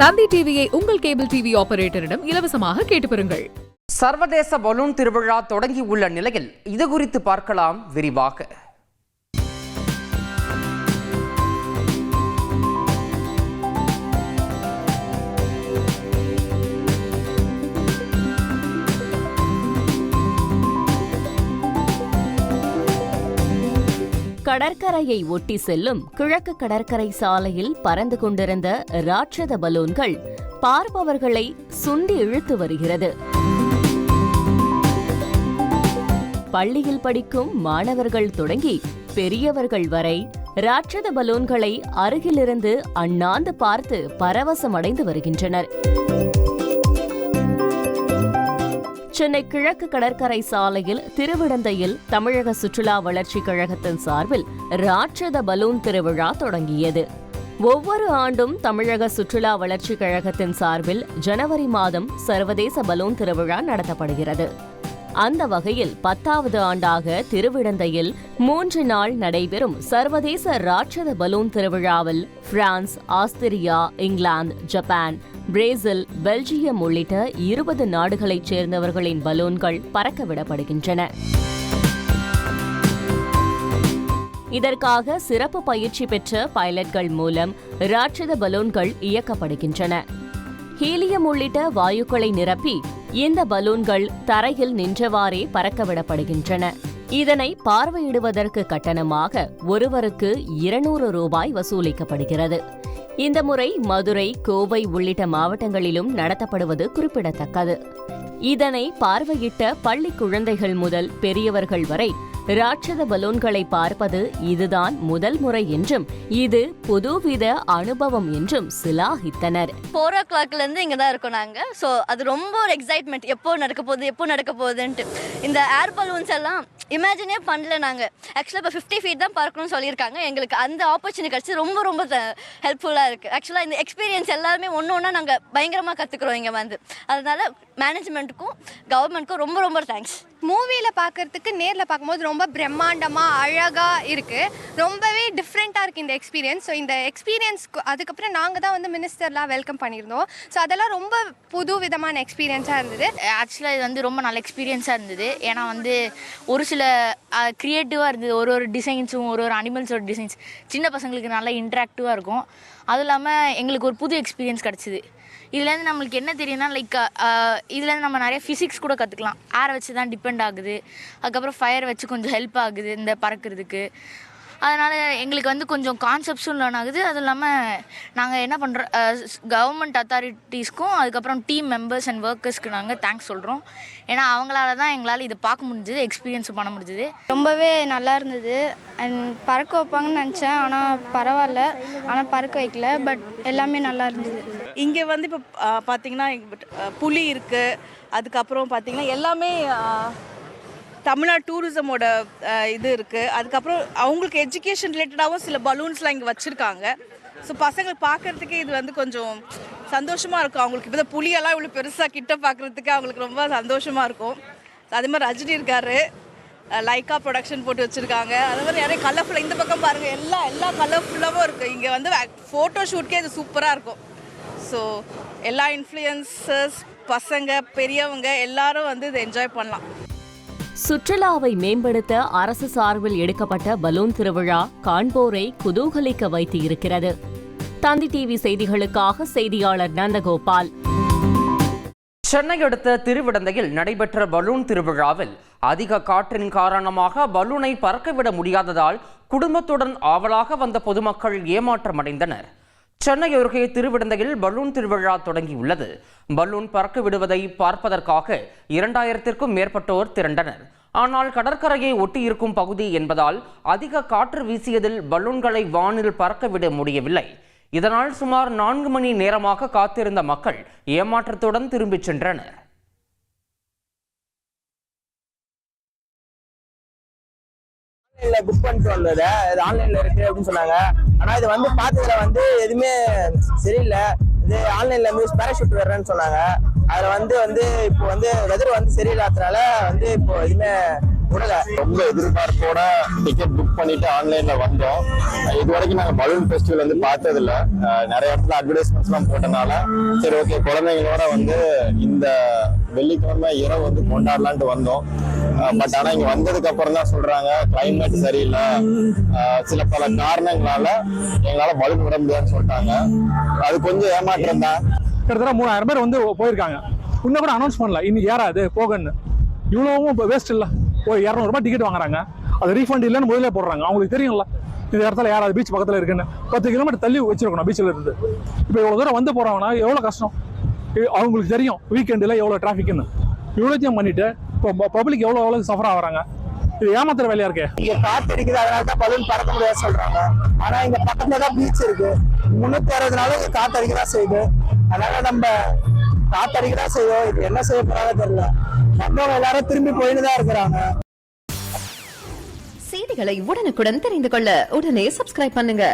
தந்தி டிவியை உங்கள் cable TV ஆபரேட்டரிடம் இலவசமாக கேட்டு பெறுங்கள். சர்வதேச பலூன் திருவிழா தொடங்கியுள்ள நிலையில் இது குறித்து பார்க்கலாம் விரிவாக. கடற்கரையை ஒட்டி செல்லும் கிழக்கு கடற்கரை சாலையில் பறந்து கொண்டிருந்த ராட்சத பலூன்கள் பார்ப்பவர்களை சுண்டி இழுத்து வருகிறது. பள்ளியில் படிக்கும் மாணவர்கள் தொடங்கி பெரியவர்கள் வரை ராட்சத பலூன்களை அருகிலிருந்து அண்ணாந்து பார்த்து பரவசமடைந்து வருகின்றனர். சென்னை கிழக்கு கடற்கரை சாலையில் திருவிடந்தையில் தமிழக சுற்றுலா வளர்ச்சிக் கழகத்தின் சார்பில் ராட்சத பலூன் திருவிழா தொடங்கியது. ஒவ்வொரு ஆண்டும் தமிழக சுற்றுலா வளர்ச்சிக் கழகத்தின் சார்பில் ஜனவரி மாதம் சர்வதேச பலூன் திருவிழா நடத்தப்படுகிறது. அந்த வகையில் பத்தாவது ஆண்டாக திருவிடந்தையில் மூன்று நாள் நடைபெறும் சர்வதேச ராட்சத பலூன் திருவிழாவில் France Austria England Japan Brazil Belgium உள்ளிட்ட இருபது நாடுகளைச் சேர்ந்தவர்களின் பலூன்கள் பறக்கவிடப்படுகின்றன. இதற்காக சிறப்பு பயிற்சி பெற்ற பைலட்கள் மூலம் ராட்சத பலூன்கள் இயக்கப்படுகின்றன. ஹீலியம் உள்ளிட்ட வாயுக்களை நிரப்பி இந்த பலூன்கள் தரையில் நின்றவாறே பறக்கவிடப்படுகின்றன. இதனை பார்வையிடுவதற்கு கட்டணமாக ஒருவருக்கு இருநூறு ரூபாய் வசூலிக்கப்படுகிறது. இந்த முறை மதுரை கோவை உள்ளிட்ட மாவட்டங்களிலும் நடத்தப்படுவது குறிப்பிடத்தக்கது. இதனை பார்வையிட்ட பள்ளி குழந்தைகள் முதல் பெரியவர்கள் வரை ராட்சத பலூன்களை பார்ப்பது இதுதான் முதல் முறை என்றும் இது புதுவித அனுபவம் என்றும் சிலாகித்தனர். ஃபோர் ஓ கிளாக்லேருந்து இங்கே தான் இருக்கோம் நாங்கள் ஸோ அது ரொம்ப ஒரு எக்ஸைட்மெண்ட் எப்போ நடக்க போகுது எப்போ நடக்க போகுதுன்ட்டு. இந்த ஏர் பலூன்ஸ் எல்லாம் இமேஜினே பண்ணல நாங்கள் ஆக்சுவலாக இப்போ ஃபிஃப்டி ஃபீட் தான் பறக்கணும்னு சொல்லியிருக்காங்க. எங்களுக்கு அந்த ஆப்பர்ச்சுனிட்டி கிடச்சி ரொம்ப ரொம்ப ஹெல்ப்ஃபுல்லாக இருக்குது ஆக்சுவலாக இந்த எக்ஸ்பீரியன்ஸ் எல்லாருமே ஒன்று ஒன்றா நாங்கள் பயங்கரமாக கற்றுக்குறோம் இங்கே வந்து. அதனால மேனேஜ்மெண்ட்டுக்கும் கவர்மெண்ட்டுக்கும் ரொம்ப ரொம்ப தேங்க்ஸ் மூவியில் பார்க்கறதுக்கு நேரில் பார்க்கும்போது ரொம்ப ரொம்ப பிரம்மாண்டமாக அழகாக இருக்குது ரொம்பவே டிஃப்ரெண்ட்டாக இருக்குது இந்த எக்ஸ்பீரியன்ஸ் ஸோ இந்த எக்ஸ்பீரியன்ஸ் அதுக்கப்புறம் நாங்கள் தான் வந்து மினிஸ்டர்லாம் வெல்கம் பண்ணியிருந்தோம். ஸோ அதெல்லாம் ரொம்ப புது விதமான எக்ஸ்பீரியன்ஸாக இருந்தது. ஆக்சுவலாக இது வந்து ரொம்ப நல்ல எக்ஸ்பீரியன்ஸாக இருந்தது. ஏன்னா வந்து ஒரு சில க்ரியேட்டிவாக இருந்தது. ஒரு ஒரு டிசைன்ஸும் ஒரு ஒரு அனிமல்ஸோட டிசைன்ஸ் சின்ன பசங்களுக்கு நல்லா இன்ட்ராக்டிவாக இருக்கும். அதுவும் இல்லாமல் எங்களுக்கு ஒரு புது எக்ஸ்பீரியன்ஸ் கிடச்சிது. இதுலேருந்து நம்மளுக்கு என்ன தெரியும்னா லைக் uh, uh, இதுலேருந்து நம்ம நிறைய ஃபிசிக்ஸ் கூட கற்றுக்கலாம் ஏரை வச்சு தான் டிபெண்ட் ஆகுது. அதுக்கப்புறம் ஃபயர் வச்சு கொஞ்சம் ஹெல்ப் ஆகுது இந்த பறக்கிறதுக்கு. அதனால் எங்களுக்கு வந்து கொஞ்சம் கான்செப்ட்ஸும் லேர்ன் ஆகுது. அதுவும் இல்லாமல் நாங்கள் என்ன பண்ணுறோம் கவர்மெண்ட் அத்தாரிட்டிஸ்க்கும் அதுக்கப்புறம் டீம் மெம்பர்ஸ் அண்ட் ஒர்க்கர்ஸ்க்கு நாங்கள் தேங்க்ஸ் சொல்கிறோம் ஏன்னா அவங்களால தான் எங்களால் இதை பார்க்க முடிஞ்சது எக்ஸ்பீரியன்ஸ் பண்ண முடிஞ்சது. ரொம்பவே நல்லா இருந்தது. அண்ட் பறக்க வைப்பாங்கன்னு நினச்சேன் ஆனால் பரவாயில்ல. ஆனால் பறக்க வைக்கல பட் எல்லாமே நல்லா இருந்தது. இங்கே வந்து இப்போ பார்த்தீங்கன்னா புலி இருக்குது அதுக்கப்புறம் பார்த்தீங்கன்னா எல்லாமே தமிழ்நாடு டூரிசமோட இது இருக்குது அதுக்கப்புறம் அவங்களுக்கு எஜுகேஷன் ரிலேட்டடாகவும் சில பலூன்ஸ்லாம் இங்கே வச்சுருக்காங்க. ஸோ பசங்கள் பார்க்குறதுக்கே இது வந்து கொஞ்சம் சந்தோஷமாக இருக்கும். அவங்களுக்கு இப்போ புளியெல்லாம் இவ்வளோ பெருசாக கிட்ட பார்க்குறதுக்கு அவங்களுக்கு ரொம்ப சந்தோஷமாக இருக்கும். அதே மாதிரி ரஜினி இருக்காரு. லைக்கா ப்ரொடக்ஷன் போட்டு வச்சுருக்காங்க. அது மாதிரி நிறைய கலர்ஃபுல்லாக இந்த பக்கம் பாருங்கள் எல்லா எல்லா கலர்ஃபுல்லாகவும் இருக்குது இங்கே வந்து ஃபோட்டோ ஷூட்கே இது சூப்பராக இருக்கும். ஸோ எல்லா இன்ஃப்ளூயன்சர்ஸ் பசங்க பெரியவங்க எல்லாரும் வந்து இதை என்ஜாய் பண்ணலாம். சுற்றுலாவை மேம்படுத்த அரசு சார்பில் எடுக்கப்பட்ட பலூன் திருவிழா காண்போரை குதூகலிக்க வைத்து இருக்கிறது தந்தி டிவி செய்திகளுக்காக செய்தியாளர் நந்தகோபால். சென்னை அடுத்த திருவிடந்தையில் நடைபெற்ற பலூன் திருவிழாவில் அதிக காற்றின் காரணமாக பலூனை பறக்கவிட முடியாததால் குடும்பத்துடன் ஆவலாக வந்த பொதுமக்கள் ஏமாற்றமடைந்தனர். சென்னை அருகே திருவிடந்தையில் பலூன் திருவிழா தொடங்கியுள்ளது. பலூன் பறக்க விடுவதை பார்ப்பதற்காக இரண்டாயிரத்திற்கும் மேற்பட்டோர் திரண்டனர். ஆனால் கடற்கரையை ஒட்டியிருக்கும் பகுதி என்பதால் அதிக காற்று வீசியதில் பலூன்களை வானில் பறக்க விட முடியவில்லை. இதனால் சுமார் நான்கு மணி நேரமாக காத்திருந்த மக்கள் ஏமாற்றத்துடன் திரும்பிச் சென்றனர். ஆன்லைன்ல புக் பண்ணிட்டு வந்தது. இது ஆன்லைன்ல இருக்கு அப்படின்னு சொன்னாங்க. ஆனா இது வந்து பார்த்ததுல வந்து எதுவுமே சரியில்லை. இது ஆன்லைன்ல வந்து பேராஷூட் வர்றேன்னு சொன்னாங்க. அதுல வந்து வந்து இப்போ வந்து வெதர் வந்து சரியில்லாததுனால வந்து இப்போ எதுவுமே விடல. ரொம்ப எதிர்பார்ப்போட டிக்கெட் புக் பண்ணிட்டு ஆன்லைன்ல வந்தோம். இது வரைக்கும் நாங்க பலூன் ஃபெஸ்டிவல் வந்து பார்த்தது இல்ல நிறைய இடத்துல அட்வர்டைஸ்மெண்ட்ஸ் எல்லாம் போட்டனால சரி ஓகே குழந்தைங்களோட வந்து இந்த வெள்ளிக்கிழமை இரவு வந்து கொண்டாடலான்ட்டு வந்தோம். பட் ஆனா இங்க வந்ததுக்கு அப்புறம் தான் சொல்றாங்க கிளைமேட் சரியில்லை. சில பல காரணங்களால எங்களால பலூன் விட முடியாதுன்னு சொல்லிட்டாங்க. அது கொஞ்சம் ஏமாற்றம் தான். கிட்டத்தட்ட மூணாயிரம் பேர் வந்து போயிருக்காங்க. இன்னும் கூட அனௌன்ஸ் பண்ணல. இன்னைக்கு ஏறாது போகன்னு. இவ்வளவும் இப்போ வேஸ்ட் இல்லை. ஒரு இரநூறுபா டிக்கெட் வாங்குறாங்க. அது ரீஃபண்ட் இல்லைன்னு முதலே போடுறாங்க. அவங்களுக்கு தெரியும்ல இந்த இடத்துல யாராவது பீச் பக்கத்தில் இருக்குன்னு. பத்து கிலோமீட்டர் தள்ளி வச்சிருக்கணும் பீச்சில் இருந்து. இப்போ இவ்வளோ தூரம் வந்து போகிறவங்கன்னா எவ்வளோ கஷ்டம்? அவங்களுக்கு தெரியும் வீக்கெண்டில் எவ்வளோ டிராஃபிக்னு இவ்வளோத்தையும் பண்ணிட்டு இப்போ பப்ளிக் எவ்வளோ எவ்வளோ சஃபர் ஆகுறாங்க. இது ஏமாத்துற வேலையா இருக்கே? இங்க காத்து அடிக்குது அதனால தான் பலூன் பறக்க முடியாது சொல்றாங்க. ஆனா இங்க பக்கத்துல தான் பீச் இருக்கு. முன்னூத்தி அறுபதுனால இங்க காத்து அடிக்கதான் செய்யுது. அதனால நம்ம காத்து அடிக்கதான் செய்யும் இது என்ன செய்ய போறாங்க தெரியல. வந்தவங்க எல்லாரும் திரும்பி போயிட்டு தான் இருக்கிறாங்க. செய்திகளை உடனுக்குடன் தெரிந்து கொள்ள உடனே சப்ஸ்கிரைப் பண்ணுங்க.